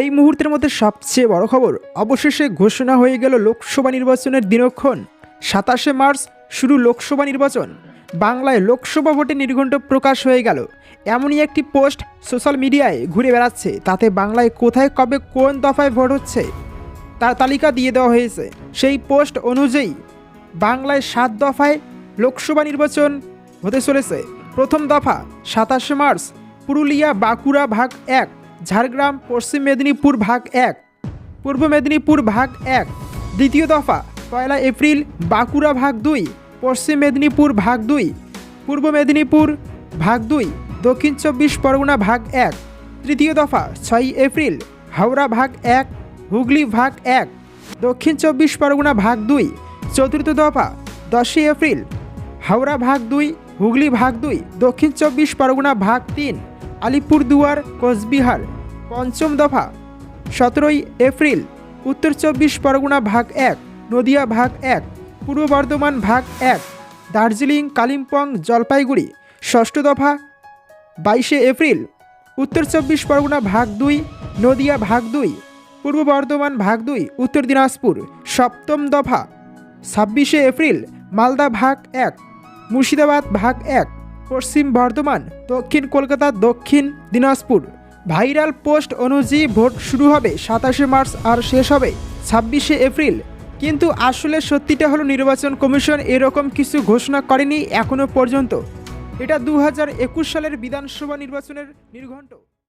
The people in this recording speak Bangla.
এই মুহূর্তের মধ্যে সবচেয়ে বড় খবর, অবশেষে ঘোষণা হয়ে গেল লোকসভা নির্বাচনের দিনক্ষণ। সাতাশে মার্চ শুরু লোকসভা নির্বাচন। বাংলায় লোকসভা ভোটে নির্ঘণ্ট প্রকাশ হয়ে গেল। এমনই একটি পোস্ট সোশ্যাল মিডিয়ায় ঘুরে বেড়াচ্ছে। তাতে বাংলায় কোথায়, কবে, কোন দফায় ভোট হচ্ছে, তার তালিকা দিয়ে দেওয়া হয়েছে। সেই পোস্ট অনুযায়ী, বাংলায় সাত দফায় লোকসভা নির্বাচন হতে চলেছে। প্রথম দফা সাতাশে মার্চ, পুরুলিয়া, বাঁকুড়া, ভাগ এক। ঝাড়গ্রাম, পশ্চিম মেদিনীপুর ভাগ এক, পূর্ব মেদিনীপুর ভাগ এক, দ্বিতীয় দফা পয়লা এপ্রিল, বাঁকুড়া ভাগ দুই, পশ্চিম মেদিনীপুর ভাগ দুই, পূর্ব মেদিনীপুর ভাগ দুই, দক্ষিণ চব্বিশ পরগনা ভাগ এক, তৃতীয় দফা ছয়ই এপ্রিল, হাওড়া ভাগ এক, হুগলি ভাগ এক, দক্ষিণ চব্বিশ পরগনা ভাগ দুই, চতুর্থ দফা দশই এপ্রিল, হাওড়া ভাগ দুই, হুগলি ভাগ দুই, দক্ষিণ চব্বিশ পরগনা ভাগ তিন। আলিপুরদুয়ার, কোচবিহার, পঞ্চম দফা, সতেরোই এপ্রিল, উত্তর চব্বিশ পরগনা ভাগ এক, নদিয়া ভাগ এক, পূর্ব বর্ধমান ভাগ এক, দার্জিলিং, কালিম্পং, জলপাইগুড়ি, ষষ্ঠ দফা, বাইশে এপ্রিল, উত্তর চব্বিশ পরগনা ভাগ দুই, নদিয়া ভাগ দুই, পূর্ব বর্ধমান ভাগ দুই, উত্তর দিনাজপুর, সপ্তম দফা, ছাব্বিশে এপ্রিল, মালদা ভাগ এক, মুর্শিদাবাদ ভাগ এক পশ্চিম বর্ধমান, দক্ষিণ কলকাতা, দক্ষিণ দিনাজপুর। ভাইরাল পোস্ট অনুযায়ী ভোট শুরু হবে সাতাশে মার্চ আর শেষ হবে ছাব্বিশে এপ্রিল। কিন্তু আসলে সত্যিটা হলো নির্বাচন কমিশন এরকম কিছু ঘোষণা করেনি এখনও পর্যন্ত। এটা দু হাজার একুশ সালের বিধানসভা নির্বাচনের নির্ঘণ্ট।